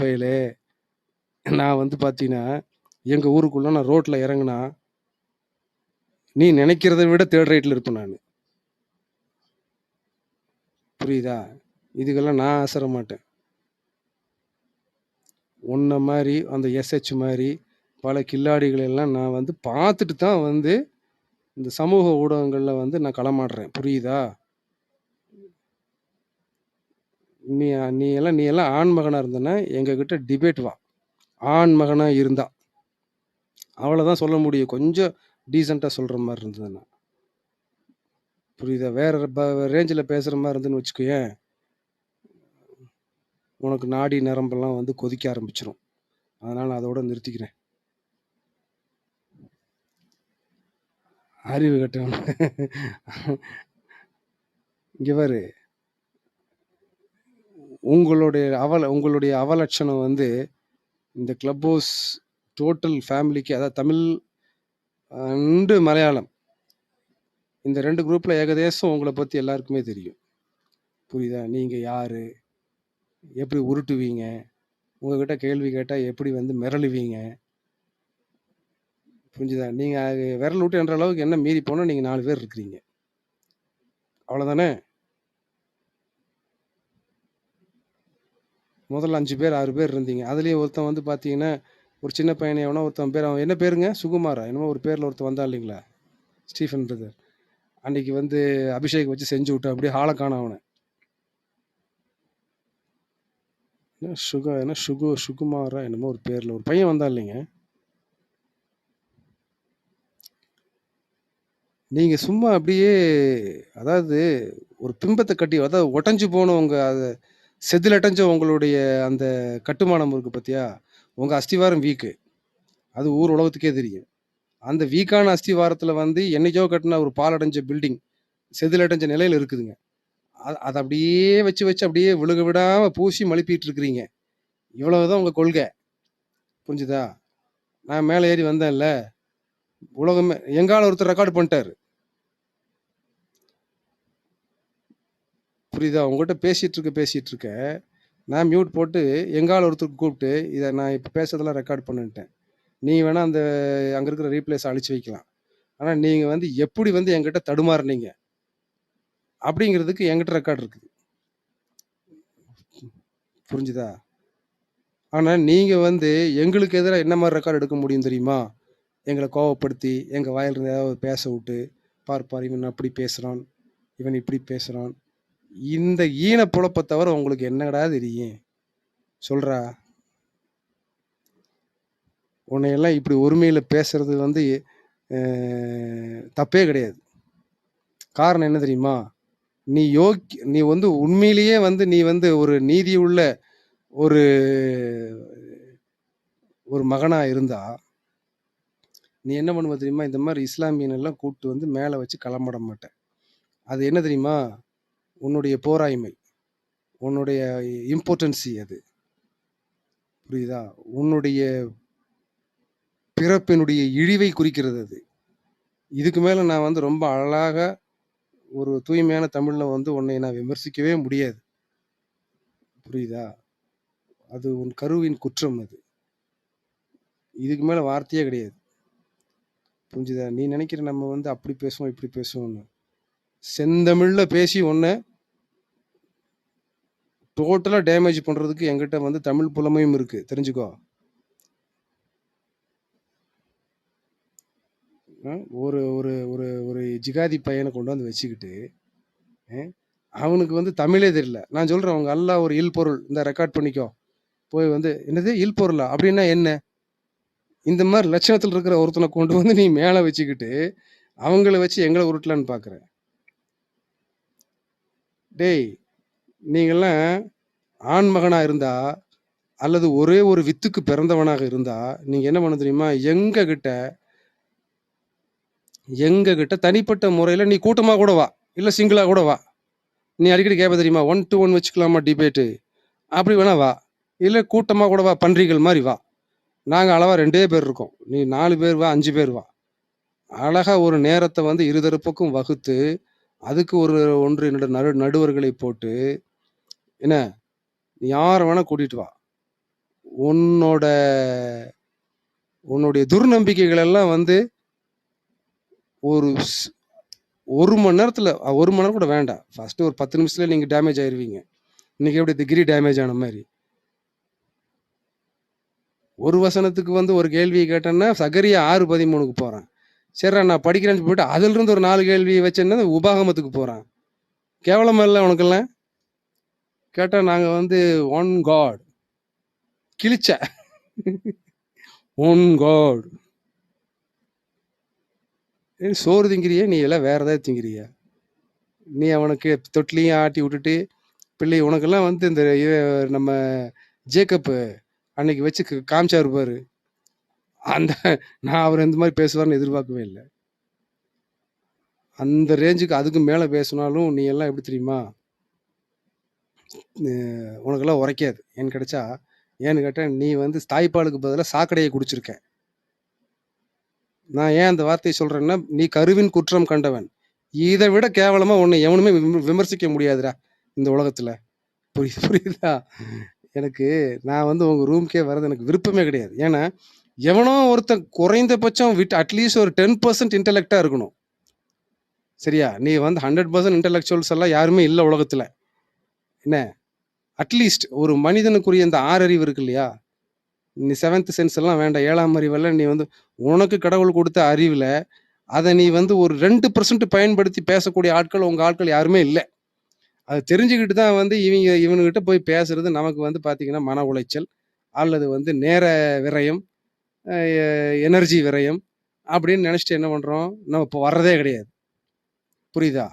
பயலே நான் வந்து பார்த்தீங்கன்னா எங்கள் ஊருக்குள்ள நான் ரோட்டில் இறங்குனா நீ நினைக்கிறத விட தேர்ட் ரைட்டில் இருப்பேன் நான். புரியுதா? இதுக்கெல்லாம் நான் அசர மாட்டேன். உன்ன மாதிரி அந்த எஸ்ஹெச் மாதிரி பல கில்லாடிகளை எல்லாம் நான் வந்து பார்த்துட்டு தான் வந்து இந்த சமூக ஊடகங்களில் வந்து நான் களமாடுறேன். புரியுதா? நீ நீ எல்லாம் நீ எல்லாம் ஆண் மகனாக இருந்தனா எங்ககிட்ட டிபேட் வா. ஆண் மகனாக இருந்தா. அவ்வளோதான் சொல்ல முடியும். கொஞ்சம் டீசெண்டாக சொல்கிற மாதிரி இருந்ததுன்னா. புரியுதா? வேற ரேஞ்சில் பேசுகிற மாதிரி இருந்துன்னு வச்சுக்கோயேன். உனக்கு நாடி நரம்பெல்லாம் வந்து கொதிக்க ஆரம்பிச்சிடும் அதனால் அதோட நிறுத்திக்கிறேன். அறிவு கட்டவன். இங்கே பாரு. உங்களுடைய அவல உங்களுடைய அவலட்சணம் வந்து இந்த கிளப் ஹவுஸ் டோட்டல் ஃபேமிலிக்கு அதாவது தமிழ் அண்டு மலையாளம் இந்த ரெண்டு குரூப்பில் ஏகதேசம் உங்களை பற்றி எல்லாருக்குமே தெரியும். புரியுதா? நீங்கள் யார்? எப்படி உருட்டுவீங்க? உங்ககிட்ட கேள்வி கேட்டால் எப்படி வந்து மிரளுவீங்க? புரிஞ்சுதா? நீங்கள் விரல் விட்டு என்ற அளவுக்கு என்ன மீறி போனால் நீங்கள் நாலு பேர் இருக்கிறீங்க. அவ்வளோதானே முதல்ல அஞ்சு பேர் ஆறு பேர் இருந்தீங்க. அதுலேயே ஒருத்தன் வந்து பார்த்தீங்கன்னா ஒரு சின்ன பையனை எவனோ ஒருத்தன் பேர் அவன் என்ன பேருங்க? சுகுமாரா? என்னமோ ஒரு பேரில் ஒருத்தன் வந்தா இல்லைங்களா? Stephen brother. அன்னைக்கு வந்து அபிஷேக் வச்சு செஞ்சு விட்டேன். அப்படியே ஆளை காணோம் அவனை. என்ன சுக என்ன சுகு சுகுமாரா? என்னமோ ஒரு பேரில். ஒரு பையன் வந்தா இல்லைங்க. நீங்கள் சும்மா அப்படியே அதாவது ஒரு பிம்பத்தை கட்டி அதாவது உடஞ்சி போனவங்க அதை செதிலடைஞ்ச உங்களுடைய அந்த கட்டுமானம் இருக்குது பார்த்தியா உங்கள் அஸ்திவாரம் வீக்கு அது ஊர் உலகத்துக்கே தெரியும். அந்த வீக்கான அஸ்திவாரத்தில் வந்து என்னைக்கோ கட்டின ஒரு பாலடைஞ்ச பில்டிங் செதிலடைஞ்ச நிலையில் இருக்குதுங்க. அது அதை அப்படியே வச்சு வச்சு அப்படியே விழுக விடாமல் பூசி மழுப்பிட்டு இருக்கிறீங்க. இவ்வளவுதான் உங்கள் கொள்கை. புரிஞ்சுதா? நான் மேலே ஏறி வந்தேன்ல. உலகமே எங்கால ஒருத்தர் ரெக்கார்டு பண்ணிட்டாரு. புரியுதா? உங்கள்கிட்ட பேசிகிட்டு இருக்க பேசிகிட்டு இருக்க நான் மியூட் போட்டு எங்கால் ஒருத்தருக்கு கூப்பிட்டு இதை நான் இப்போ பேசுறதெல்லாம் ரெக்கார்ட் பண்ணிட்டேன் நீ வேணால் அந்த அங்கே இருக்கிற ரீப்ளேஸ் அழிச்சு வைக்கலாம். ஆனால் நீங்கள் வந்து எப்படி வந்து என்கிட்ட தடுமாறுனீங்க? அப்படிங்கிறதுக்கு என்கிட்ட ரெக்கார்ட் இருக்குது. புரிஞ்சுதா? ஆனால் நீங்கள் வந்து எங்களுக்கு எதிராக என்ன மாதிரி ரெக்கார்ட் எடுக்க முடியும் தெரியுமா? எங்களை கோவப்படுத்தி எங்கள் வாயிலிருந்து ஏதாவது பேச விட்டு பார் பார் இவன் அப்படி பேசுகிறான் இவன் இப்படி பேசுகிறான் இந்த ஈன புழப்பை தவிர உங்களுக்கு என்னடா தெரியும்? சொல்றா. உன்னையெல்லாம் இப்படி உரிமையில் பேசுறது வந்து தப்பே கிடையாது. காரணம் என்ன தெரியுமா? நீ யோக்கி நீ வந்து உண்மையிலேயே வந்து நீ வந்து ஒரு நீதி உள்ள ஒரு ஒரு மகனா இருந்தா நீ என்ன பண்ணுவ தெரியுமா? இந்த மாதிரி இஸ்லாமியன் எல்லாம் கூப்பிட்டு வந்து மேலே வச்சு களம்பட மாட்டேன் அது என்ன தெரியுமா? உன்னுடைய போராய்மை உன்னுடைய இம்பார்ட்டன்சி அது. புரியுதா? உன்னுடைய பிறப்பினுடைய இழிவை குறிக்கிறது அது. இதுக்கு மேலே நான் வந்து ரொம்ப அழகாக ஒரு தூய்மையான தமிழில் வந்து உன்னை நான் விமர்சிக்கவே முடியாது. புரியுதா? அது உன் கருவின் குற்றம் அது. இதுக்கு மேலே வார்த்தையே கிடையாது. புரிஞ்சுதா? நீ நினைக்கிற நம்ம வந்து அப்படி பேசுவோம் இப்படி பேசுவோம்னு. செந்தமிழில் பேசி ஒன்று டோட்டலாக டேமேஜ் பண்ணுறதுக்கு எங்கிட்ட வந்து தமிழ் புலமையும் இருக்குது தெரிஞ்சுக்கோ. ஒரு ஒரு ஒரு ஒரு ஜிகாதி பையனை கொண்டு வந்து வச்சுக்கிட்டு அவனுக்கு வந்து தமிழே தெரியல. நான் சொல்கிறேன் அவங்க எல்லாம் ஒரு இல் பொருள் இந்த ரெக்கார்ட் பண்ணிக்கோ. போய் வந்து என்னது இல் பொருளா? அப்படின்னா என்ன? இந்த மாதிரி லட்சணத்தில் இருக்கிற ஒருத்தனை கொண்டு வந்து நீ மேலே வச்சுக்கிட்டு அவங்கள வச்சு எங்களை உருட்டலான்னு பார்க்குறேன் டேய் நீங்கள்லாம் ஆண் மகனாக இருந்தா அல்லது ஒரே ஒரு வித்துக்கு பிறந்தவனாக இருந்தா நீங்கள் என்ன பண்ண தெரியுமா? எங்கள் கிட்ட எங்கள் கிட்ட தனிப்பட்ட முறையில் நீ கூட்டமாக கூட வா. இல்லை சிங்கிளாக கூட வா. நீ அடிக்கடி கேட்ப தெரியுமா? ஒன் டு ஒன் வச்சுக்கலாமா டிபேட்டு அப்படி வேணா வா. இல்லை கூட்டமாக கூட வா பன்றிகள் மாதிரி வா. நாங்கள் அளவாக ரெண்டே பேர் இருக்கோம். நீ நாலு பேர் வா அஞ்சு பேர் வா. அழகாக ஒரு நேரத்தை வந்து இருதரப்புக்கும் வகுத்து அதுக்கு ஒரு ஒன்று என்னோட நடு நடுவர்களை போட்டு என்ன யாரை வேணா கூட்டிட்டு வா. உன்னோட உன்னுடைய துர்நம்பிக்கைகள் எல்லாம் வந்து ஒரு ஒரு மணி நேரத்தில் ஒரு மணி நேரம் கூட வேண்டாம். ஃபர்ஸ்ட் ஒரு பத்து நிமிஷத்தில் நீங்கள் டேமேஜ் ஆயிடுவீங்க இன்னைக்கு எப்படி திகிரி டேமேஜ் ஆன மாதிரி. ஒரு வசனத்துக்கு வந்து ஒரு கேள்வியை கேட்டேன்னா சகரியா ஆறு பதிமூணுக்கு போகிறேன் சரி நான் படிக்கிறேன்னு போயிட்டு அதுலேருந்து ஒரு நாலு கேள்வி வச்சேன்னா உபாகமத்துக்கு போகிறான் கேவலமாக இல்லை உனக்கெல்லாம்? கேட்டால் நாங்கள் வந்து ஒன் காட் கிழிச்ச. ஒன் காட் சோறு திங்கிறியா? நீ எல்லாம் வேற ஏதாவது திங்கிறியா? நீ அவனுக்கு தொட்டிலையும் ஆட்டி விட்டுட்டு பிள்ளை உனக்கெல்லாம் வந்து இந்த நம்ம ஜேக்கப்பு அன்னைக்கு வச்சு காமிச்சா இருப்பாரு அந்த நான் அவர் இந்த மாதிரி பேசுவார்னு எதிர்பார்க்கவே இல்லை. அந்த ரேஞ்சுக்கு அதுக்கு மேலே பேசினாலும் நீ எல்லாம் எப்படி தெரியுமா? உனக்கெல்லாம் உரைக்காது. ஏன்னு கிடைச்சா ஏன்னு கேட்டேன் நீ வந்து தாய்ப்பாலுக்கு பதிலாக சாக்கடையை குடிச்சிருக்க. நான் ஏன் அந்த வார்த்தையை சொல்கிறேன்னா நீ கருவின் குற்றம் கண்டவன். இதை விட கேவலமாக உன்னை எவனுமே விம- விமர்சிக்க முடியாதுடா இந்த உலகத்தில். புரியுது புரியுதா? எனக்கு நான் வந்து உங்கள் ரூம்க்கே வர்றது எனக்கு விருப்பமே கிடையாது. ஏன்னா எவனோ ஒருத்தன் குறைந்தபட்சம் விட்டு அட்லீஸ்ட் ஒரு டென் பர்சன்ட் இன்டெலெக்டா இருக்கணும். சரியா? நீ வந்து ஹண்ட்ரட் பர்சன்ட் இன்டெலெக்சுவல்ஸ் எல்லாம் யாருமே இல்லை உலகத்துல. என்ன? அட்லீஸ்ட் ஒரு மனிதனுக்குரிய இந்த ஆறறிவு இருக்கு இல்லையா? நீ செவன்த் சென்ஸ் எல்லாம் வேண்டாம். ஏழாம் அறிவெல்லாம் நீ வந்து உனக்கு கடவுள் கொடுத்த அறிவில் அதை நீ வந்து ஒரு ரெண்டு பர்சன்ட் பயன்படுத்தி பேசக்கூடிய ஆட்கள் உங்கள் ஆட்கள் யாருமே இல்லை. அது தெரிஞ்சுக்கிட்டு தான் வந்து இவங்க இவனுக்கிட்ட போய் பேசுறது நமக்கு வந்து பார்த்தீங்கன்னா மன உளைச்சல் அல்லது வந்து நேர விரயம் எனர்ஜி விரயம் அப்படின்னு நினச்சிட்டு என்ன பண்ணுறோம் நம்ம இப்போ வர்றதே கிடையாது. புரியுதா?